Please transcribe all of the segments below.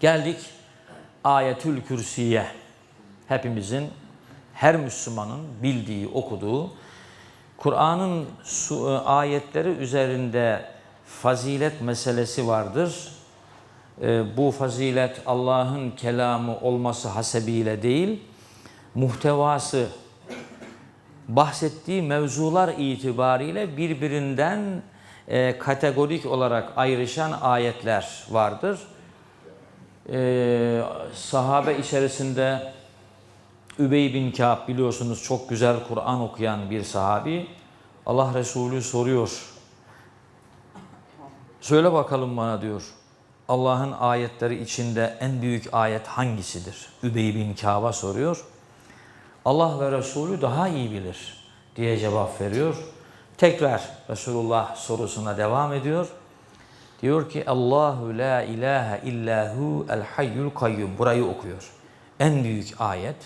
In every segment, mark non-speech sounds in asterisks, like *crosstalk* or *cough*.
Geldik Ayetül Kürsiye. Hepimizin, her Müslümanın bildiği, okuduğu, Kur'an'ın e, ayetleri üzerinde fazilet meselesi vardır. E, Bu fazilet Allah'ın kelamı olması hasebiyle değil, muhtevası bahsettiği mevzular itibariyle birbirinden e, kategorik olarak ayrışan ayetler vardır. E, sahabe içerisinde Übey bin Ka'b biliyorsunuz çok güzel Kur'an okuyan bir sahabi. Allah Resulü soruyor. Söyle bakalım bana diyor. Allah'ın ayetleri içinde en büyük ayet hangisidir? Übey bin Ka'b'a soruyor. Allah ve Resulü daha iyi bilir diye cevap veriyor. Tekrar Resulullah sorusuna devam ediyor. Diyor ki Allahu la ilahe illahu el hayyul kayyum. Burayı okuyor. En büyük ayet.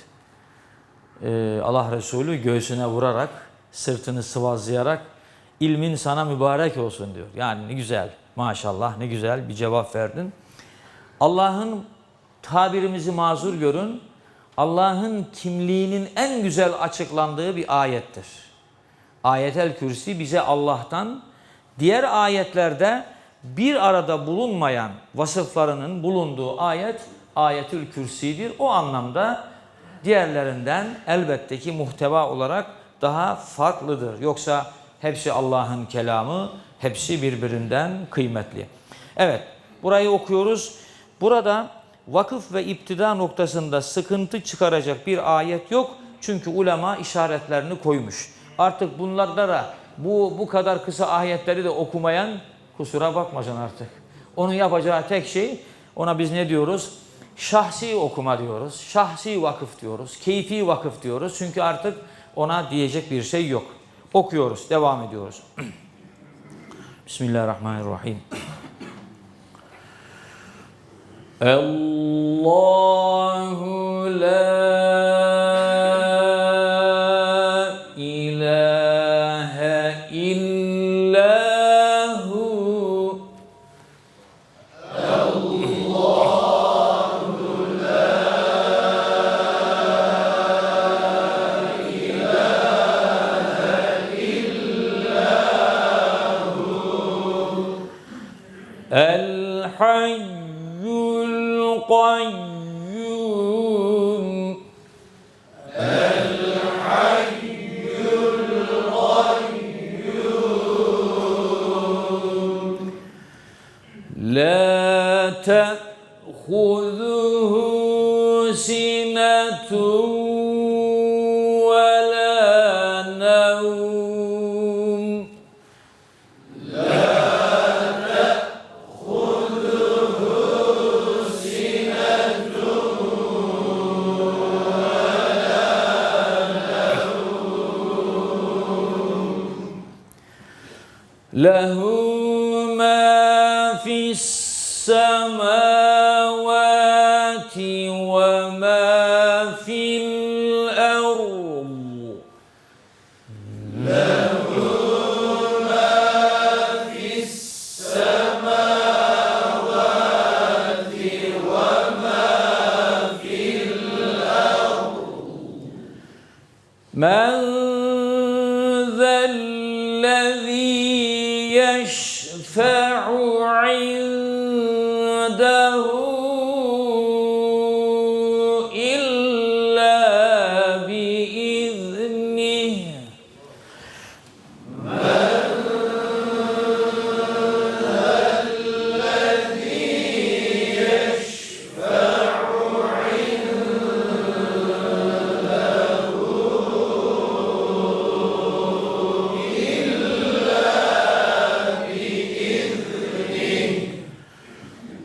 Ee, Allah Resulü göğsüne vurarak, sırtını sıvazlayarak ilmin sana mübarek olsun diyor. Yani ne güzel, maşallah ne güzel bir cevap verdin. Allah'ın tabirimizi mazur görün. Allah'ın kimliğinin en güzel açıklandığı bir ayettir. Ayetel Kürsi bize Allah'tan diğer ayetlerde bir arada bulunmayan vasıflarının bulunduğu ayet Ayetül Kürsi'dir. O anlamda diğerlerinden elbette ki muhteva olarak daha farklıdır. Yoksa hepsi Allah'ın kelamı, hepsi birbirinden kıymetli. Evet, burayı okuyoruz. Burada vakıf ve iptida noktasında sıkıntı çıkaracak bir ayet yok. Çünkü ulema işaretlerini koymuş. Artık bunlarda da bu bu kadar kısa ayetleri de okumayan kusura bakmasın artık. Onun yapacağı tek şey ona biz ne diyoruz? Şahsi okuma diyoruz. Şahsi vakıf diyoruz. Keyfi vakıf diyoruz. Çünkü artık ona diyecek bir şey yok. Okuyoruz, devam ediyoruz. *clears throat* Bismillahirrahmanirrahim. *clears throat* Allahu الحي القيوم. لا تأخذه سنة له ما في السماوات وما في الأرض. له ما في السماوات وما في الأرض. من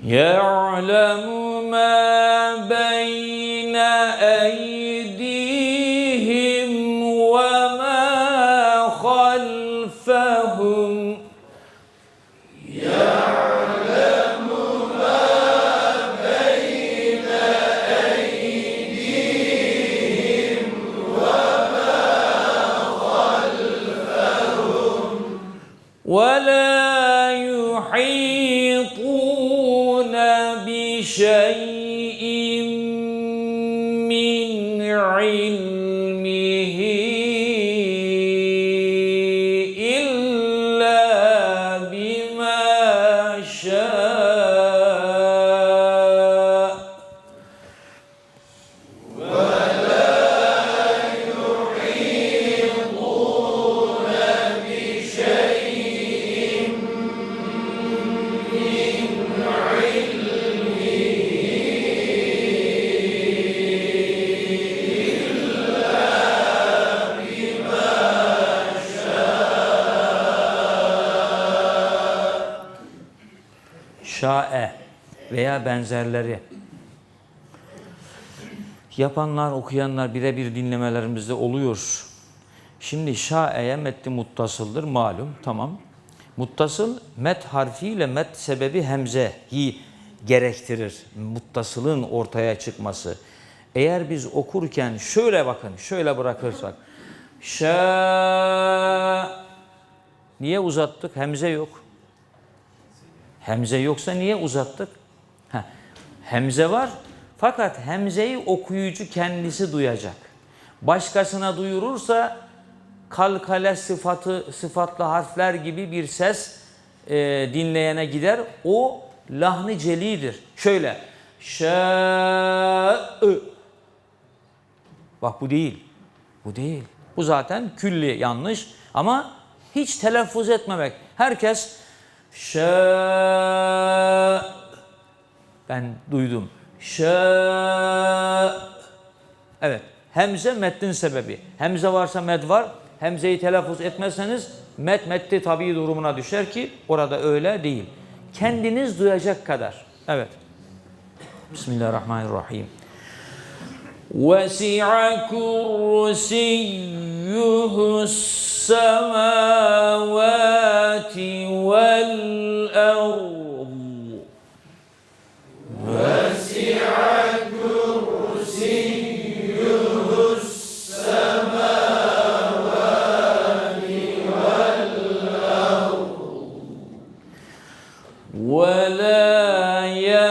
يعلم ما بين أيديهم وما خلفهم. يعلم ما بين أيديهم وما خلفهم. ولا يحيط şae veya benzerleri yapanlar, okuyanlar birebir dinlemelerimizde oluyor. Şimdi şae'ye metni muttasıldır malum tamam. Muttasıl met harfiyle met sebebi hemzeyi gerektirir. Muttasılın ortaya çıkması. Eğer biz okurken şöyle bakın, şöyle bırakırsak. Şa Niye uzattık? Hemze yok. Hemze yoksa niye uzattık? Heh, hemze var fakat hemzeyi okuyucu kendisi duyacak. Başkasına duyurursa kalkale sıfatı sıfatlı harfler gibi bir ses e, dinleyene gider. O lahni celidir. Şöyle şa Bak bu değil. Bu değil. Bu zaten külli yanlış ama hiç telaffuz etmemek. Herkes şa ben duydum. Şa Evet. Hemze metnin sebebi. Hemze varsa med var. Hemzeyi telaffuz etmezseniz met metti tabii durumuna düşer ki orada öyle değil. Kendiniz duyacak kadar. Evet. Bismillahirrahmanirrahim. وسع كرسيه السماوات Yeah.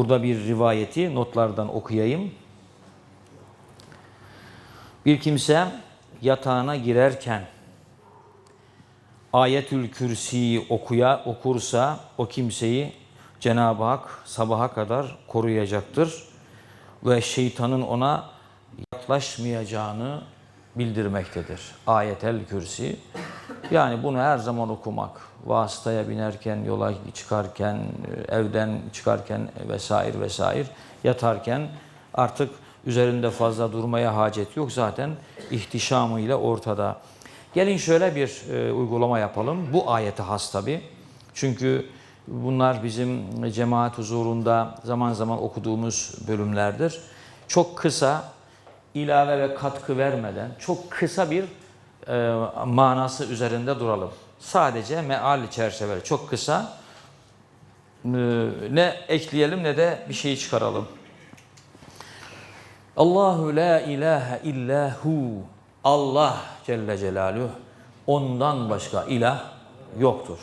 Burada bir rivayeti notlardan okuyayım. Bir kimse yatağına girerken Ayetül Kürsi'yi okuya okursa o kimseyi Cenab-ı Hak sabaha kadar koruyacaktır ve şeytanın ona yaklaşmayacağını bildirmektedir. Ayetel Kürsi. Yani bunu her zaman okumak, vasıtaya binerken, yola çıkarken, evden çıkarken vesaire vesaire yatarken artık üzerinde fazla durmaya hacet yok zaten ihtişamıyla ortada. Gelin şöyle bir e, uygulama yapalım. Bu ayete has tabi. Çünkü bunlar bizim cemaat huzurunda zaman zaman okuduğumuz bölümlerdir. Çok kısa, ilave ve katkı vermeden çok kısa bir e, manası üzerinde duralım. Sadece meal çerçeveli, çok kısa e, ne ekleyelim ne de bir şey çıkaralım. Allahu la ilahe illa hu. Allah Celle Celaluhu. Ondan başka ilah yoktur.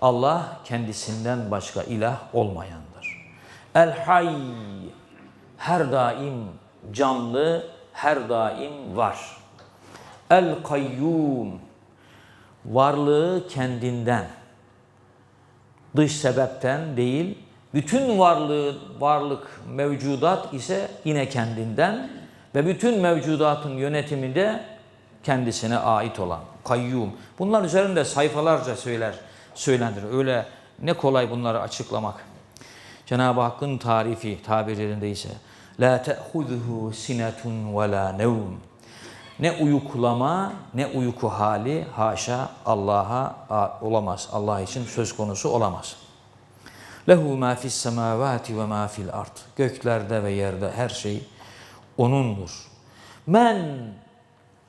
Allah kendisinden başka ilah olmayandır. El Hayy her daim canlı, her daim var. El Kayyum varlığı kendinden, dış sebepten değil, bütün varlığı, varlık, mevcudat ise yine kendinden ve bütün mevcudatın yönetimi de kendisine ait olan kayyum. Bunlar üzerinde sayfalarca söyler, söylenir. Öyle ne kolay bunları açıklamak. Cenab-ı Hakk'ın tarifi tabirlerinde ise La te'huzuhu sinetun ve la nevm. Ne uyuklama ne uyku hali haşa Allah'a olamaz. Allah için söz konusu olamaz. Lehu ma fis semavati ve ma fil ard. Göklerde ve yerde her şey O'nundur. Men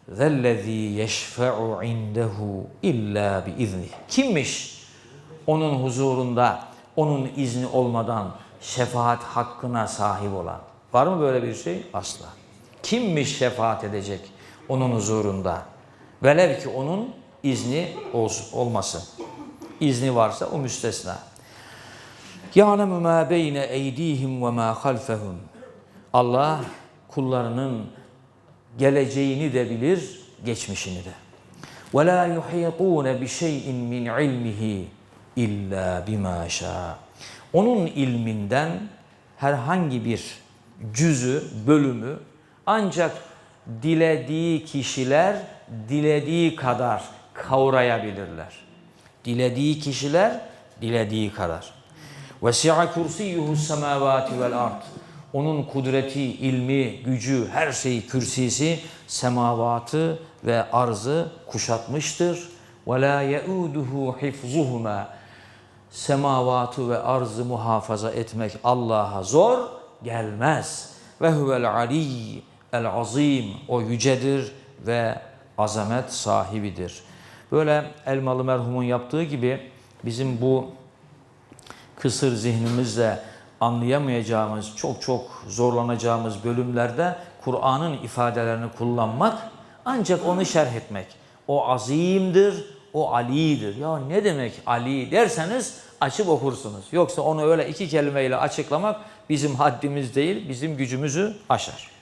zellezî yeşfe'u indehu illa biizni. Kimmiş onun huzurunda onun izni olmadan şefaat hakkına sahip olan? Var mı böyle bir şey? Asla. Kimmiş şefaat edecek onun huzurunda? Velev ki onun izni olsun, olmasın. İzni varsa o müstesna. يَعْلَمُ مَا بَيْنَ اَيْد۪يهِمْ وَمَا خَلْفَهُمْ Allah kullarının geleceğini de bilir, geçmişini de. وَلَا يُحِيطُونَ بِشَيْءٍ مِّنْ عِلْمِهِ اِلَّا بِمَا شَاءَ Onun ilminden herhangi bir cüzü, bölümü ancak dilediği kişiler dilediği kadar kavrayabilirler. Dilediği kişiler dilediği kadar. Vesi'a kursiyuhu semavati vel ard. Onun kudreti, ilmi, gücü, her şey kürsisi semavatı ve arzı kuşatmıştır. Ve la yeuduhu hifzuhuma. Semavatı ve arzı muhafaza etmek Allah'a zor gelmez. Ve huvel ali el azim. O yücedir ve azamet sahibidir. Böyle Elmalı merhumun yaptığı gibi bizim bu kısır zihnimizle anlayamayacağımız, çok çok zorlanacağımız bölümlerde Kur'an'ın ifadelerini kullanmak ancak onu şerh etmek. O azimdir, o alidir. Ya ne demek Ali derseniz açıp okursunuz. Yoksa onu öyle iki kelimeyle açıklamak bizim haddimiz değil, bizim gücümüzü aşar.